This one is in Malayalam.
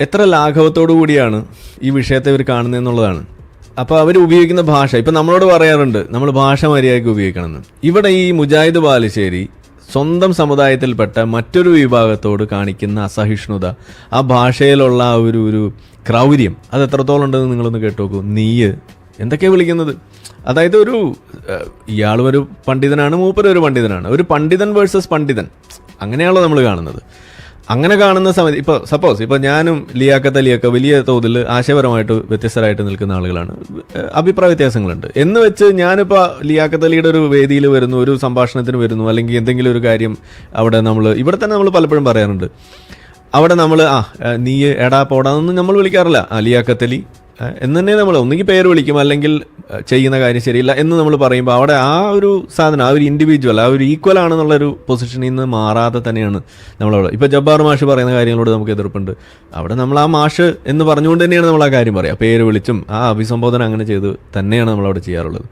എത്ര ലാഘവത്തോടു കൂടിയാണ് ഈ വിഷയത്തെ ഇവർ കാണുന്നത് എന്നുള്ളതാണ് അപ്പോൾ അവർ ഉപയോഗിക്കുന്ന ഭാഷ ഇപ്പം നമ്മളോട് പറയാറുണ്ട് നമ്മൾ ഭാഷ മര്യാദയ്ക്ക് ഉപയോഗിക്കണമെന്ന്. ഇവിടെ ഈ മുജാഹിദ് ബാലുശ്ശേരി സ്വന്തം സമുദായത്തിൽപ്പെട്ട മറ്റൊരു വിഭാഗത്തോട് കാണിക്കുന്ന അസഹിഷ്ണുത ആ ഭാഷയിലുള്ള ആ ഒരു ഒരു ക്രൗര്യം അത് എത്രത്തോളം ഉണ്ടെന്ന് നിങ്ങളൊന്ന് കേട്ടു നോക്കൂ നീയ് എന്തൊക്കെയാണ് വിളിക്കുന്നത്? അതായത് ഒരു ഇയാൾ ഒരു പണ്ഡിതനാണ് മൂപ്പര് ഒരു പണ്ഡിതനാണ്. ഒരു പണ്ഡിതൻ വേഴ്സസ് പണ്ഡിതൻ. അങ്ങനെയാണല്ലോ നമ്മൾ കാണുന്നത്. അങ്ങനെ കാണുന്ന സമയത്ത് ഇപ്പോൾ സപ്പോസ് ഇപ്പോൾ ഞാനും ലിയാക്കത്ത് അലിയൊക്കെ വലിയ തോതിൽ ആശയപരമായിട്ട് വ്യത്യസ്തരായിട്ട് നിൽക്കുന്ന ആളുകളാണ്. അഭിപ്രായ വ്യത്യാസങ്ങളുണ്ട്. എന്ന് വെച്ച് ഞാനിപ്പോൾ ലിയാക്കത്ത് അലിയുടെ ഒരു വേദിയിൽ വരുന്നു ഒരു സംഭാഷണത്തിന് വരുന്നു അല്ലെങ്കിൽ എന്തെങ്കിലും ഒരു കാര്യം അവിടെ നമ്മൾ ഇവിടെ തന്നെ നമ്മൾ പലപ്പോഴും പറയാറുണ്ട്. അവിടെ നമ്മൾ ആ നീ എടാ പോടാന്നൊന്നും നമ്മൾ വിളിക്കാറില്ല. ആ ലിയാക്കത്ത് അലി ഏഹ് എന്ന് തന്നെ നമ്മൾ ഒന്നുകിൽ പേര് വിളിക്കും അല്ലെങ്കിൽ ചെയ്യുന്ന കാര്യം ശരിയില്ല എന്ന് നമ്മൾ പറയുമ്പോൾ അവിടെ ആ ഒരു സാധനം ആ ഒരു ഇൻഡിവിജ്വൽ ആ ഒരു ഈക്വൽ ആണെന്നുള്ളൊരു പൊസിഷനിൽ നിന്ന് മാറാതെ തന്നെയാണ് നമ്മളവിടെ. ഇപ്പോൾ ജബ്ബാർ മാഷ് പറയുന്ന കാര്യങ്ങളോട് നമുക്ക് എതിർപ്പുണ്ട്. അവിടെ നമ്മൾ ആ മാഷ് എന്ന് പറഞ്ഞുകൊണ്ട് തന്നെയാണ് നമ്മൾ ആ കാര്യം പറയുക പേര് വിളിച്ചും ആ അഭിസംബോധന അങ്ങനെ ചെയ്ത് തന്നെയാണ് നമ്മളവിടെ ചെയ്യാറുള്ളത്.